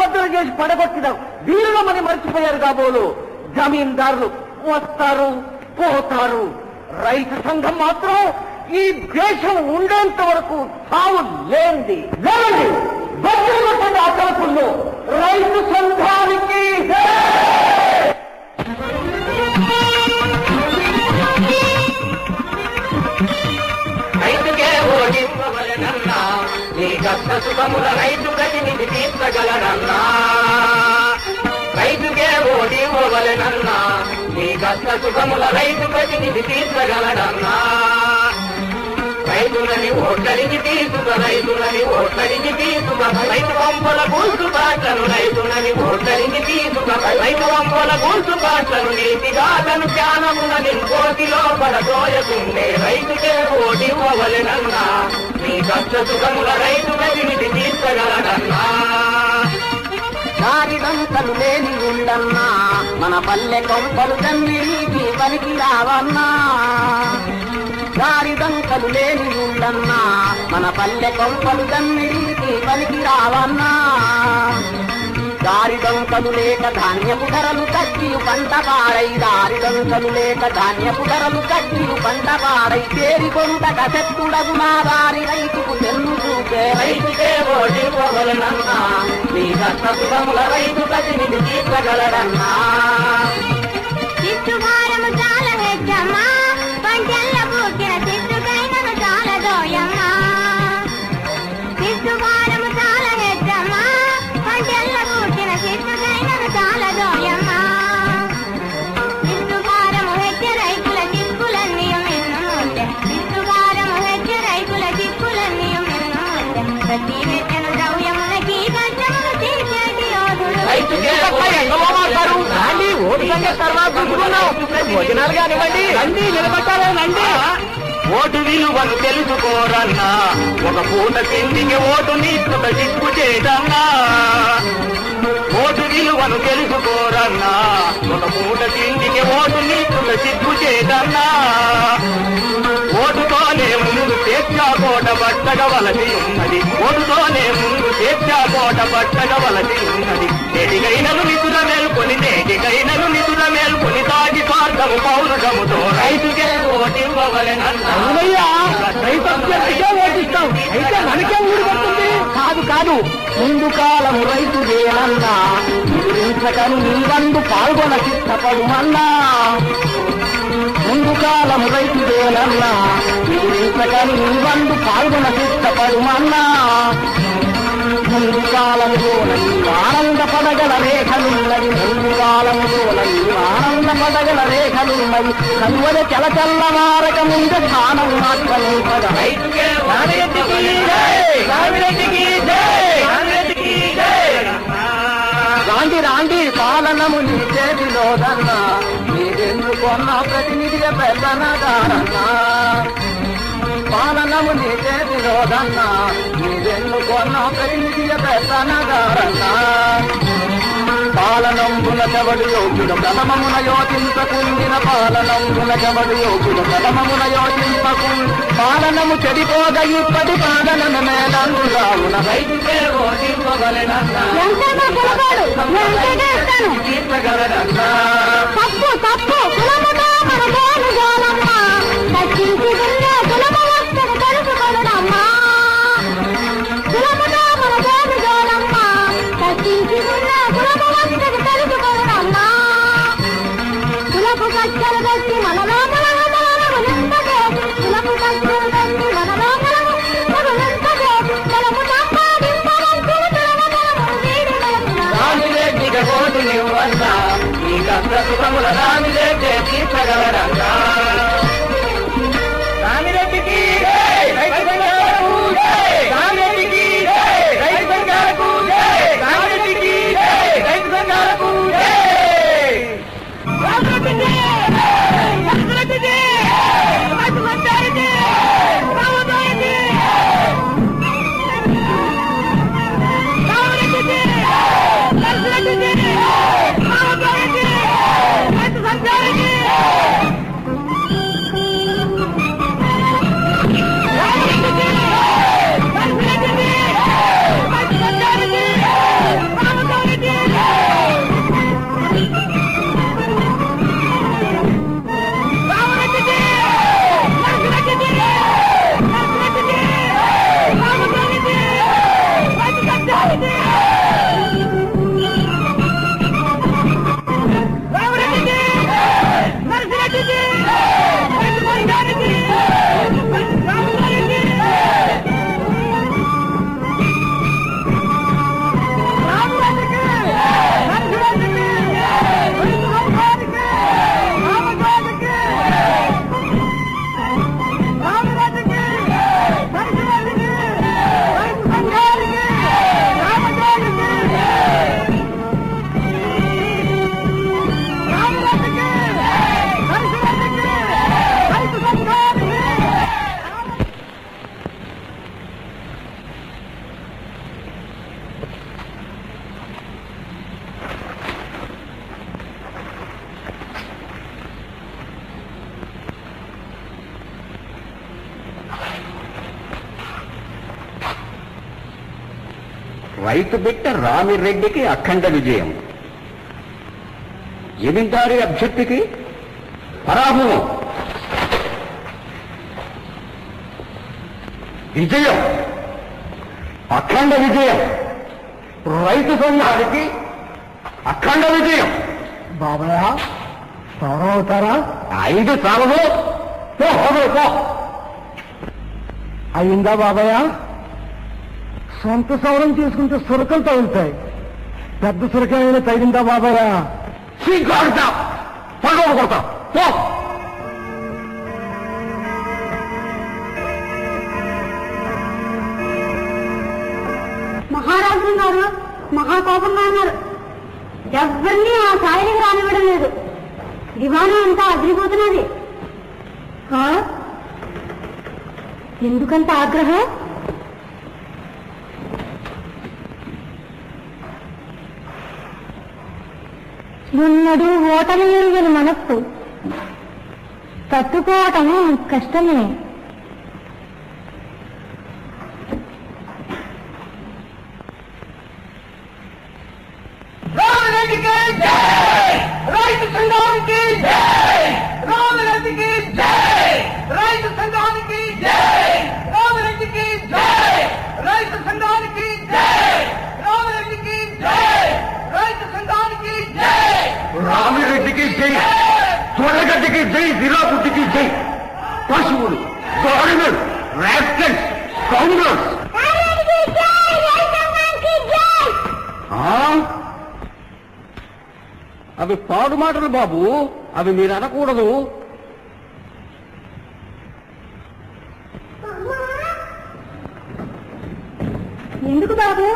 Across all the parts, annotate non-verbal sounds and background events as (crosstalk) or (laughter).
బద్దలు చేసి పడగొట్టిన. మనం మర్చిపోయారు కాబోలు. జమీందారులు వస్తారు పోతారు. రైతు సంఘం మాత్రం ఈ దేశం ఉండేంత వరకు తావు లేనిది. లేవండి. బద్దలు ఆ తలుపుల్లో రైతు సంఘానికి. నీ సుఖముల రైతు గతిని తీర్చగలనన్నా. రైతుకే ఓటి ఓవలనన్నా. నీ కష్ట సుఖముల రైతు గతిని తీర్చగలనన్నా. రైతులని ఓట్లడికి తీసుక రైతులని ఓట్లడికి తీసుక రైతు వంపల గూసు అసలు పాటలు నీతిగాటను జ్ఞానమున నింపోటి లోపల దోయకుండే రైతుకే ఓటివ్వవలెనన్నా నీ కష్ట సుఖముల రైతు ప్రతినిధి తీర్చగలనన్నా దారిదంతలు లేని ఉండన్నా మన పల్లె కొంపలు తన్ని తన్నిడికి పనికి రావన్నా. దారిదంతలు లేని ఉండన్నా మన పల్లె కొంపలు తన్ని తన్నిడికి పనికి రావన్నా. దారిదంతలు లేక ధాన్యపు ధరలు తగ్గి పంట పాడై దారిదంతలు లేక ధాన్యపు ధరలు తగ్గి పంట పాడై తేరి కొంత కసెత్తుడగు నా దారి రైతుకు తెన్ను చూపే రైతుకే ఓటి ఓటివ్వవలెనన్నా నీ కష్ట సుఖముల రైతు ప్రతినిధి తీర్చగలడన్నా. భోజనాలు కానివ్వండి. రండి నిలబట్టాలి రండి. ఓటు విలువను తెలుసుకోరన్నా. ఒక పూట తిండికి ఓటు నీచుక సిగ్గు చేయదన్నా ఓటు విలువను తెలుసుకోరన్నా. ఒక పూట తిండికి ఓటు నీచుక సిగ్గు చేయదన్నా ఓటుతోనే ముందు స్వేచ్ఛాకోట పట్టగవలసి ఉన్నది. ఓటుతోనే ముందు స్వేచ్ఛాకోట పట్టగవలసి ఉన్నది. నేటికైనను నిధుల మేల్కొని నేటికైనను నిధుల మేల్కొని తాగి స్వార్థము పౌరుషముతో రైతుకే రైతు ఓటిస్తాం. అయితే మనకే ఊడి పడుతుంది. కాదు కాదు. ముందు కాలం రైతు వేలన్నా ఎదిరించకని నీ వందు పాల్గొన చిత్తపడుమన్నా. ముందు కాలం రైతు వేలన్నా ఎదిరించకని నీ వందు పాల్గొన చిత్తపడుమన్నా. ముందు కాలంలోన నీ పదగల రేఖలున్నవి మూడు కాలంలోన ఆనంద పదగల రేఖలున్నవి కనువల చల చల్లవారక ముందు స్థానం మాత్రమే పద. రాండి రాండి పాలనము నీ చేతిలోదన్నా నీవెన్నుకొన్న ప్రతినిధిగా పెద్దనగారన్నా పాలనము నీ చేతిలోదన్నా నీవెన్నుకొన్న ప్రతినిధిగా పెద్దనగారన్నా పాలనంబున చెవడు యోగ్యుడు ప్రథమమున యోచింపకుండిన పాలనంబున చెవడు యోగ్యుడు ప్రథమమున యోచింపకుండి పాలనము చెడిపోగ ఇప్పటి పాలనను మేలందు రావున రైతు బిడ్డ రామిరెడ్డికి అఖండ విజయం. జమీందారి అభ్యర్థికి పరాభవం. విజయం. అఖండ విజయం. రైతు సంఘానికి అఖండ విజయం. బాబాయ్ సౌరం అవుతారా ఐదు సార్లు. అయిందా బాబాయ్ సొంత సౌరం తీసుకుంటే సురకలు తగులుతాయి పెద్ద సురకాయన తగిందా బాబాయ్ శ్రీకాంత పండుగ కొడతాం. పో. మహారాజు గారు మహాకోపంగా ఉన్నారు. ఎవరిని ఆ స్థాయికి రానివ్వడం లేదు. దివాణం అంతా అదిరిపోతున్నది. ఆ? ఎందుకంత ఆగ్రహం? ఉన్నడు ఓటమి ఎరుగని మనస్సు. తట్టుకోవటం కష్టమే. రామరెడ్డికి జై! రైతు సంఘానికి జై రామరెడ్డికి జై రైతు సంఘానికి జై రామరెడ్డికి జై రైతు సంఘానికి జై రామరెడ్డికి జై రైతు సంఘానికి జై రామిరెడ్డికి జై. తొడగడ్డికి జై జిరాపుట్టికి జై. పశువులు దోడినలు రాస్కల్స్ కౌండర్స్ అవి పాడు మాటలు బాబు అవి మీరు అనకూడదు. ఎందుకు బాబు?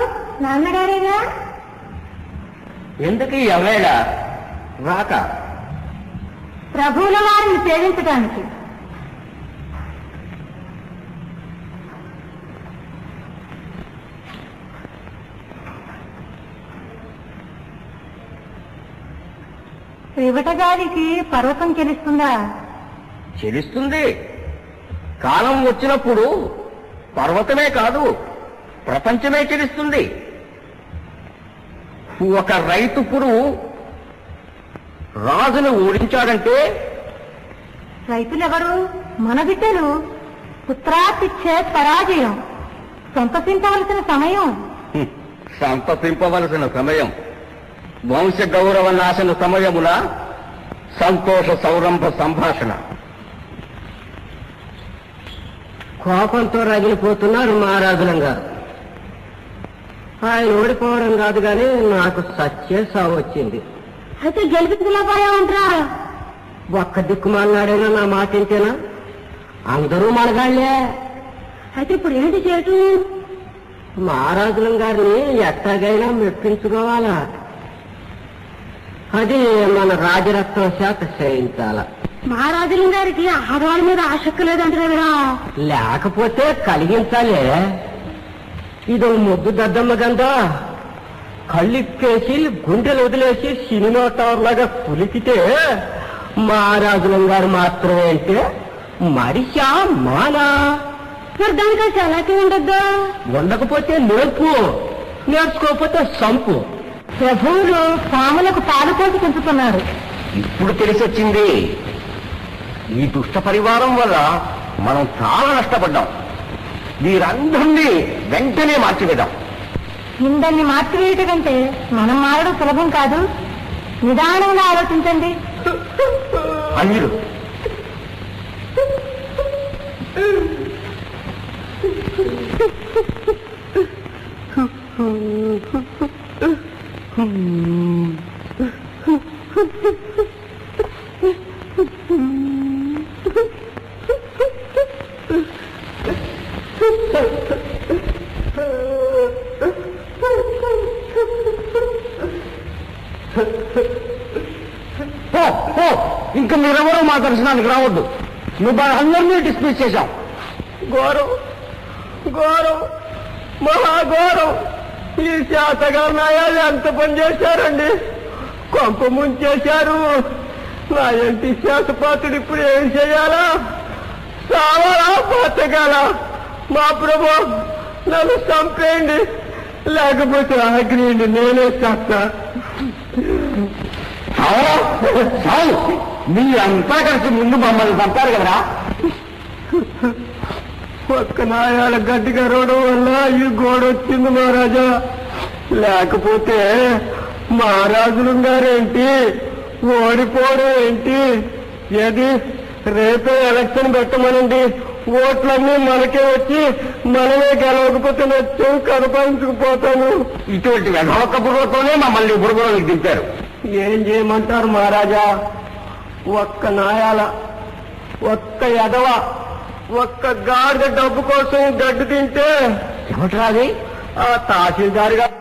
నాన్నగారేగా? ఎందుకు అవేళ రాక. ప్రభువుల వారిని సేవించడానికి త్రివటగారికి పర్వతం చెల్లిస్తుందా చెలిస్తుంది. కాలం వచ్చినప్పుడు పర్వతమే కాదు ప్రపంచమే చెలిస్తుంది. ఒక రైతు పురుగు రాజును ఓడించాడంటే రైతులెవరు? మన బిడ్డలు. పుత్రాతిచ్చే పరాజయం. సంతసించవలసిన సమయం. సంతసింపవలసిన సమయం. వంశ గౌరవ నాశన సమయమున సంతోష సౌరంభ సంభాషణ. కోపంతో రగిలిపోతున్నారు మహారాజులం గారు ఆయన ఓడిపోవడం కాదు కానీ నాకు సత్యే సావు వచ్చింది. అయితే గెలిపించలేకపోయామంటారా ఒక్క దిక్కుమాలనాడైనా నా మాట ఇంతేనా అందరూ మనగాళ్ళే. అయితే ఇప్పుడు ఏంటి చేయటం? మహారాజులం గారిని ఎట్టాగైనా మెప్పించుకోవాలా? అది మన రాజరత్నం శాత చేయించాల మహారాజుల గారికి ఆడవాళ్ళ మీద ఆసక్తి లేదంటారా లేకపోతే కలిగించాలే. ఇదో ముద్దు దద్దమ్మ గందా కళ్ళిప్పేసి గుండెలు వదిలేసి సినిమా టవర్ లాగా పులికితే మహారాజులం గారు మాత్రమే అంటే మరిషా మానా? మరి దానికి చలాకి ఉండద్దా? ఉండకపోతే నేర్పు నేర్చుకోకపోతే సంపు. ప్రభువులు పాములకు పాలు పోసి పెంచుతున్నారు ఇప్పుడు తెలిసొచ్చింది ఈ దుష్ట పరివారం వల్ల మనం చాలా నష్టపడ్డాం. వీరందరినీ వెంటనే మార్చివేద్దాం. ఇందన్ని మార్చివేయటం కంటే మనం మారడం సులభం కాదు. నిదానంగా ఆలోచించండి. పో, (laughs) మా రావద్దు. నువ్వు అందరినీ డిస్మిస్ చేశావు. ఘోరం ఘోరం మహాఘోరం ఈ శాతగారు నాయాలు ఎంత పని చేశారండి. కొంప ముంచేశారు. నా ఇంటి శాతపాతుడు ఇప్పుడు ఏం చేయాలా? చావాలా బతకాలా? మా ప్రభు నన్ను చంపేయండి. లేకపోతే ఆగ్నేయండి నేనే చేస్తా. మీ అంతా కలిసి ముందు మమ్మల్ని చంపారు కదరా? ఒక్క నాయాల గడ్డి కరవడం వల్ల ఈ గోడ వచ్చింది మహారాజా. లేకపోతే మహారాజులు గారేంటి? ఓడిపోవడం ఏంటి? ఏది? రేపే ఎలక్షన్ పెట్టమనండి. ఓట్లన్నీ మనకే వచ్చి మనమే గెలవకపోతే నచ్చు కనపరించుకుపోతాము ఇటువంటి వెధొక్క బుర్రతోనే మమ్మల్ని బుర్రలోకి దింపారు. ఏం చేయమంటారు మహారాజా? ఒక్క నాయాల ఒక్క ఎదవ ఒక్క గాడిద డబ్బు కోసం గడ్డి తింటే ఏమంటారు అది? ఆ తహసీల్దార్ గారు